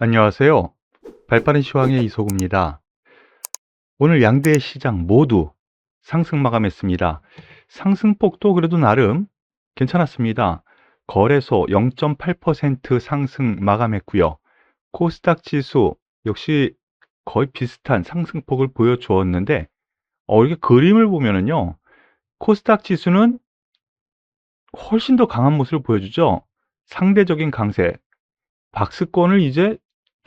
안녕하세요. 발빠른 시황의 이소구입니다. 오늘 양대 시장 모두 상승 마감했습니다. 상승폭도 그래도 나름 괜찮았습니다. 거래소 0.8% 상승 마감했고요. 코스닥 지수 역시 거의 비슷한 상승폭을 보여주었는데 어, 이렇게 그림을 보면은요. 코스닥 지수는 훨씬 더 강한 모습을 보여주죠. 상대적인 강세. 박스권을 이제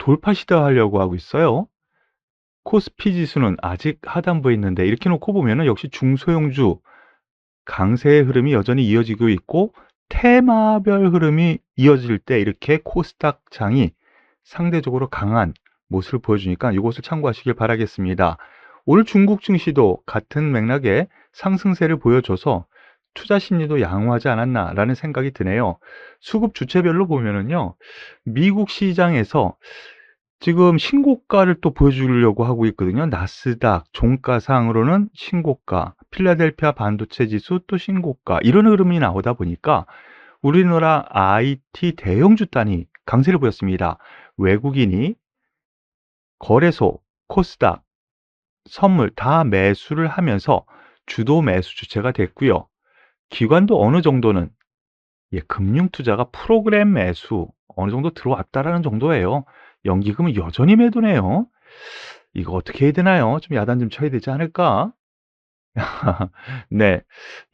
돌파 시도 하려고 하고 있어요. 코스피 지수는 아직 하단부에 있는데 이렇게 놓고 보면은 역시 중소형주 강세의 흐름이 여전히 이어지고 있고 테마별 흐름이 이어질 때 이렇게 코스닥 장이 상대적으로 강한 모습을 보여주니까 이것을 참고하시길 바라겠습니다. 오늘 중국 증시도 같은 맥락의 상승세를 보여줘서 투자 심리도 양호하지 않았나라는 생각이 드네요. 수급 주체별로 보면은요, 미국 시장에서 지금 신고가를 또 보여주려고 하고 있거든요. 나스닥 종가상으로는 신고가, 필라델피아 반도체 지수 또 신고가 이런 흐름이 나오다 보니까 우리나라 IT 대형주 단이 강세를 보였습니다. 외국인이 거래소, 코스닥, 선물 다 매수를 하면서 주도 매수 주체가 됐고요. 기관도 어느 정도는 예, 금융 투자가 프로그램 매수 어느 정도 들어왔다라는 정도예요. 연기금은 여전히 매도네요. 이거 어떻게 해야 되나요? 좀 야단 좀 쳐야 되지 않을까? 네.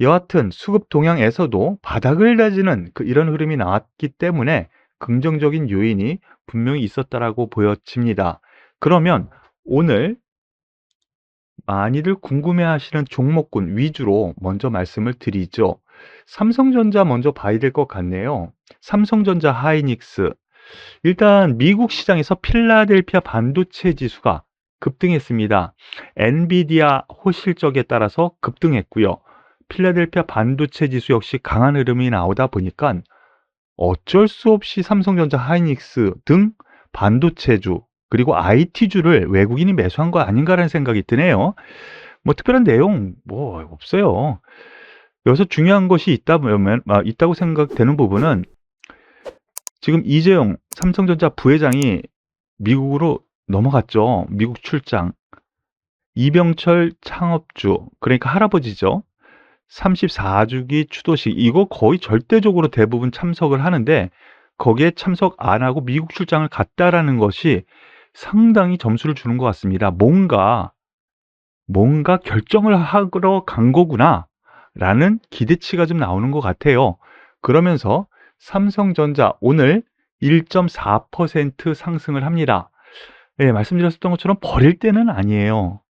여하튼 수급 동향에서도 바닥을 다지는 그 이런 흐름이 나왔기 때문에 긍정적인 요인이 분명히 있었다라고 보여집니다. 그러면 오늘 많이들 궁금해하시는 종목군 위주로 먼저 말씀을 드리죠. 삼성전자 먼저 봐야 될 것 같네요. 삼성전자 하이닉스. 일단 미국 시장에서 필라델피아 반도체 지수가 급등했습니다. 엔비디아 호실적에 따라서 급등했고요. 필라델피아 반도체 지수 역시 강한 흐름이 나오다 보니까 어쩔 수 없이 삼성전자 하이닉스 등 반도체주 그리고 IT주를 외국인이 매수한 거 아닌가라는 생각이 드네요. 뭐 특별한 내용 뭐 없어요. 여기서 중요한 것이 있다 보면 아, 있다고 생각되는 부분은 지금 이재용 삼성전자 부회장이 미국으로 넘어갔죠. 미국 출장. 이병철 창업주 그러니까 할아버지죠. 34주기 추도식 이거 거의 절대적으로 대부분 참석을 하는데 거기에 참석 안 하고 미국 출장을 갔다라는 것이 상당히 점수를 주는 것 같습니다. 뭔가 뭔가 결정을 하러 간 거구나 라는 기대치가 좀 나오는 것 같아요. 그러면서 삼성전자 오늘 1.4% 상승을 합니다. 예, 말씀드렸던 것처럼 버릴 때는 아니에요.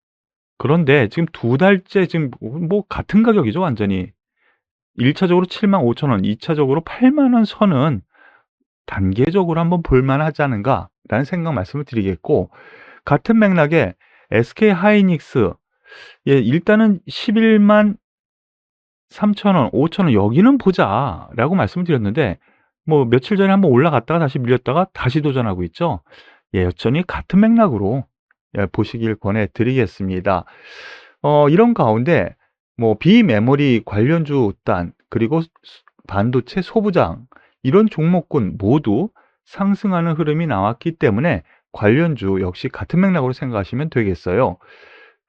그런데 지금 두 달째 지금 뭐 같은 가격이죠, 완전히. 1차적으로 7만 5천 원, 2차적으로 8만 원 선은 단계적으로 한번 볼만 하지 않은가 라는 생각 말씀을 드리겠고 같은 맥락에 SK 하이닉스 예, 일단은 11만 3천 원, 5천 원 여기는 보자라고 말씀을 드렸는데 뭐 며칠 전에 한번 올라갔다가 다시 밀렸다가 다시 도전하고 있죠. 예, 여전히 같은 맥락으로 예, 보시길 권해드리겠습니다. 어, 이런 가운데 뭐 비메모리 관련주 단 그리고 반도체 소부장 이런 종목군 모두 상승하는 흐름이 나왔기 때문에 관련주 역시 같은 맥락으로 생각하시면 되겠어요.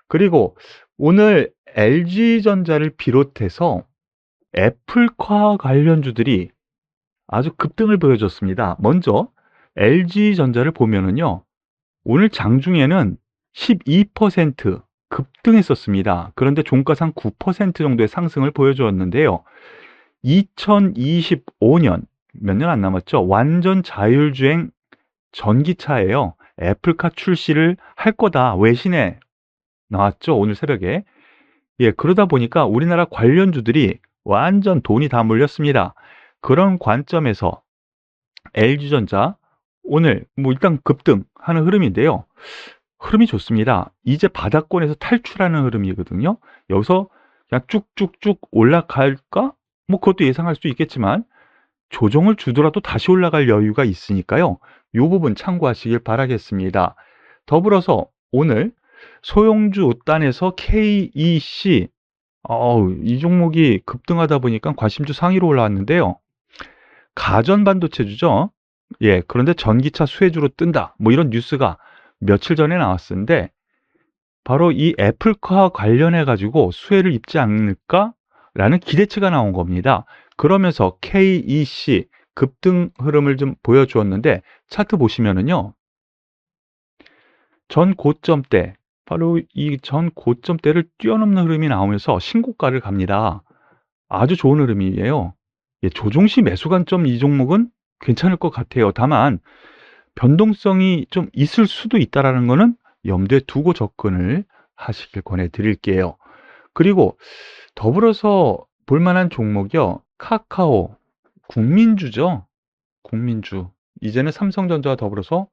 그리고 오늘 LG전자를 비롯해서 애플과 관련주들이 아주 급등을 보여줬습니다. 먼저 LG전자를 보면은요. 오늘 장중에는 12% 급등했었습니다. 그런데 종가상 9% 정도의 상승을 보여주었는데요. 2025년 몇 년 안 남았죠. 완전 자율주행 전기차예요. 애플카 출시를 할 거다. 외신에 나왔죠. 오늘 새벽에. 예, 그러다 보니까 우리나라 관련주들이 완전 돈이 다 몰렸습니다. 그런 관점에서 LG전자 오늘 뭐 일단 급등하는 흐름인데요. 흐름이 좋습니다. 이제 바닥권에서 탈출하는 흐름이거든요. 여기서 그냥 쭉쭉쭉 올라갈까? 뭐 그것도 예상할 수 있겠지만 조정을 주더라도 다시 올라갈 여유가 있으니까요. 이 부분 참고하시길 바라겠습니다. 더불어서 오늘 소형주 단에서 KEC 어우, 이 종목이 급등하다 보니까 관심주 상위로 올라왔는데요. 가전 반도체주죠. 예, 그런데 전기차 수혜주로 뜬다. 뭐 이런 뉴스가 며칠 전에 나왔었는데 바로 이 애플카 관련해 가지고 수혜를 입지 않을까라는 기대치가 나온 겁니다. 그러면서 KEC 급등 흐름을 좀 보여주었는데 차트 보시면은요. 전 고점대 바로 이 전 고점대를 뛰어넘는 흐름이 나오면서 신고가를 갑니다. 아주 좋은 흐름이에요. 예, 조종 시 매수 관점 이 종목은 괜찮을 것 같아요. 다만 변동성이 좀 있을 수도 있다라는 거는 염두에 두고 접근을 하시길 권해 드릴게요. 그리고 더불어서 볼 만한 종목이요. 카카오 국민주죠. 국민주. 이제는 삼성전자와 더불어서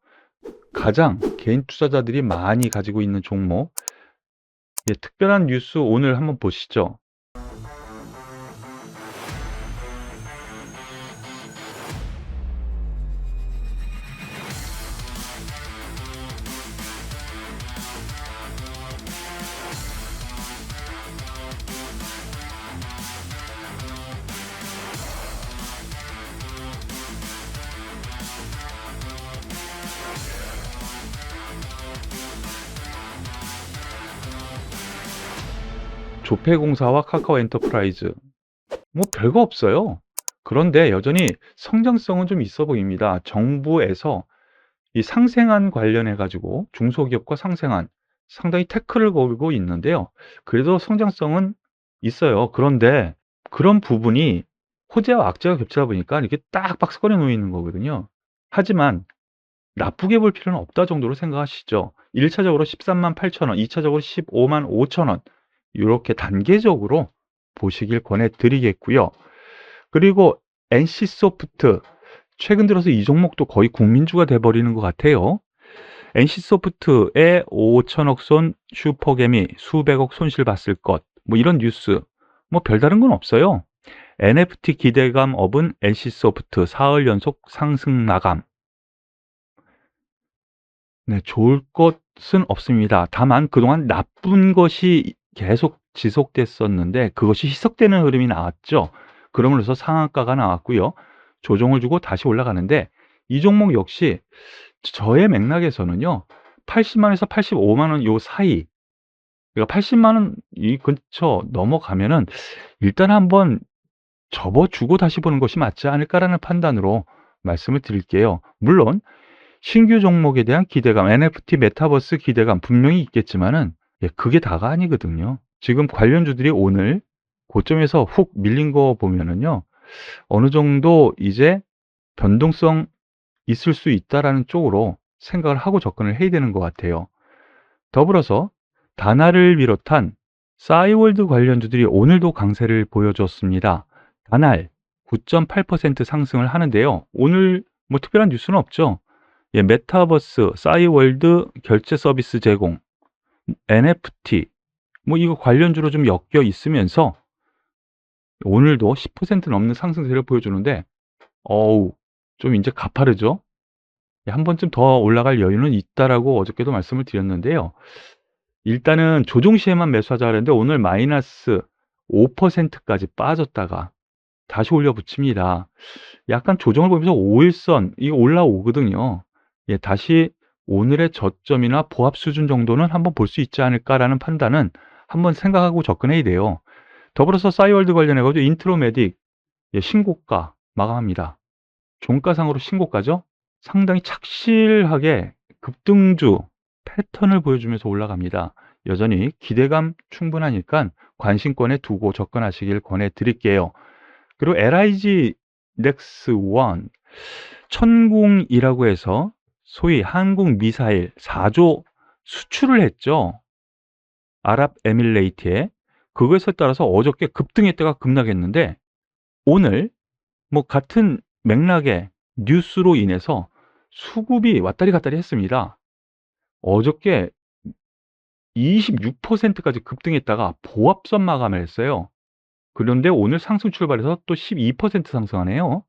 가장 개인 투자자들이 많이 가지고 있는 종목. 예, 특별한 뉴스 오늘 한번 보시죠. 조폐공사와 카카오 엔터프라이즈 뭐 별거 없어요. 그런데 여전히 성장성은 좀 있어 보입니다. 정부에서 이 상생안 관련해 가지고 중소기업과 상생안 상당히 태클을 걸고 있는데요. 그래도 성장성은 있어요. 그런데 그런 부분이 호재와 악재가 겹치다 보니까 이렇게 딱 박스권에 놓여 있는 거거든요. 하지만 나쁘게 볼 필요는 없다 정도로 생각하시죠. 1차적으로 13만 8천 원, 2차적으로 15만 5천 원 이렇게 단계적으로 보시길 권해 드리겠고요. 그리고 NC소프트 최근 들어서 이 종목도 거의 국민주가 돼버리는 것 같아요. NC소프트에 5천억 손 슈퍼개미 수백억 손실 봤을 것 뭐 이런 뉴스 뭐 별다른 건 없어요. NFT 기대감 업은 NC소프트 사흘 연속 상승 마감. 네, 좋을 것은 없습니다. 다만 그동안 나쁜 것이 계속 지속됐었는데 그것이 희석되는 흐름이 나왔죠. 그러면서 상한가가 나왔고요. 조정을 주고 다시 올라가는데 이 종목 역시 저의 맥락에서는요. 80만에서 85만 원 요 사이 그러니까 80만 원 이 근처 넘어가면은 일단 한번 접어주고 다시 보는 것이 맞지 않을까라는 판단으로 말씀을 드릴게요. 물론 신규 종목에 대한 기대감, NFT 메타버스 기대감 분명히 있겠지만은 예, 그게 다가 아니거든요. 지금 관련주들이 오늘 고점에서 훅 밀린 거 보면은요. 어느 정도 이제 변동성 있을 수 있다라는 쪽으로 생각을 하고 접근을 해야 되는 것 같아요. 더불어서 다나를 비롯한 싸이월드 관련주들이 오늘도 강세를 보여줬습니다. 다날 9.8% 상승을 하는데요. 오늘 뭐 특별한 뉴스는 없죠. 예, 메타버스, 싸이월드 결제 서비스 제공, NFT 뭐 이거 관련주로 좀 엮여 있으면서 오늘도 10% 넘는 상승세를 보여주는데 어우 좀 이제 가파르죠. 예, 한 번쯤 더 올라갈 여유는 있다라고 어저께도 말씀을 드렸는데요. 일단은 조종 시에만 매수하자 그랬는데 오늘 마이너스 5%까지 빠졌다가 다시 올려 붙입니다. 약간 조정을 보면서 5일선 이거 올라오거든요. 예, 다시 오늘의 저점이나 보합 수준 정도는 한번 볼 수 있지 않을까라는 판단은 한번 생각하고 접근해야 돼요. 더불어서 싸이월드 관련해 가지고 인트로메딕 예, 신고가 마감합니다. 종가상으로 신고가죠. 상당히 착실하게 급등주 패턴을 보여주면서 올라갑니다. 여전히 기대감 충분하니까 관심권에 두고 접근하시길 권해 드릴게요. 그리고 LIG 넥스 1 천궁이라고 해서 소위 한국 미사일 4조 수출을 했죠. 아랍에밀레이트에 그것에 따라서 어저께 급등했다가 급락했는데 오늘 뭐 같은 맥락의 뉴스로 인해서 수급이 왔다리 갔다리 했습니다. 어저께 26%까지 급등했다가 보합선 마감을 했어요. 그런데 오늘 상승 출발해서 또 12% 상승하네요.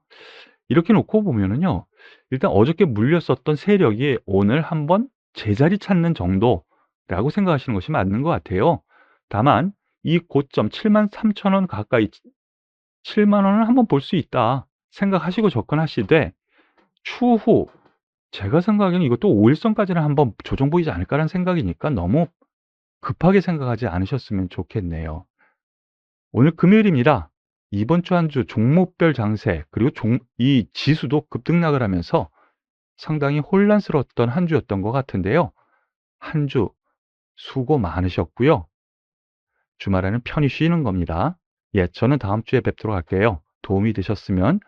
이렇게 놓고 보면은요. 일단 어저께 물렸었던 세력이 오늘 한번 제자리 찾는 정도라고 생각하시는 것이 맞는 것 같아요. 다만 이 고점 7만 3천 원 가까이 7만 원을 한번 볼 수 있다 생각하시고 접근하시되 추후 제가 생각하기에는 이것도 5일선까지는 한번 조정 보이지 않을까라는 생각이니까 너무 급하게 생각하지 않으셨으면 좋겠네요. 오늘 금요일입니다. 이번 주 한 주 종목별 장세 그리고 종, 이 지수도 급등락을 하면서 상당히 혼란스러웠던 한 주였던 것 같은데요. 한 주 수고 많으셨고요. 주말에는 편히 쉬는 겁니다. 예, 저는 다음 주에 뵙도록 할게요. 도움이 되셨으면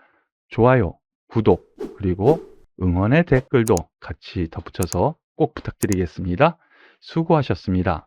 좋아요, 구독, 그리고 응원의 댓글도 같이 덧붙여서 꼭 부탁드리겠습니다. 수고하셨습니다.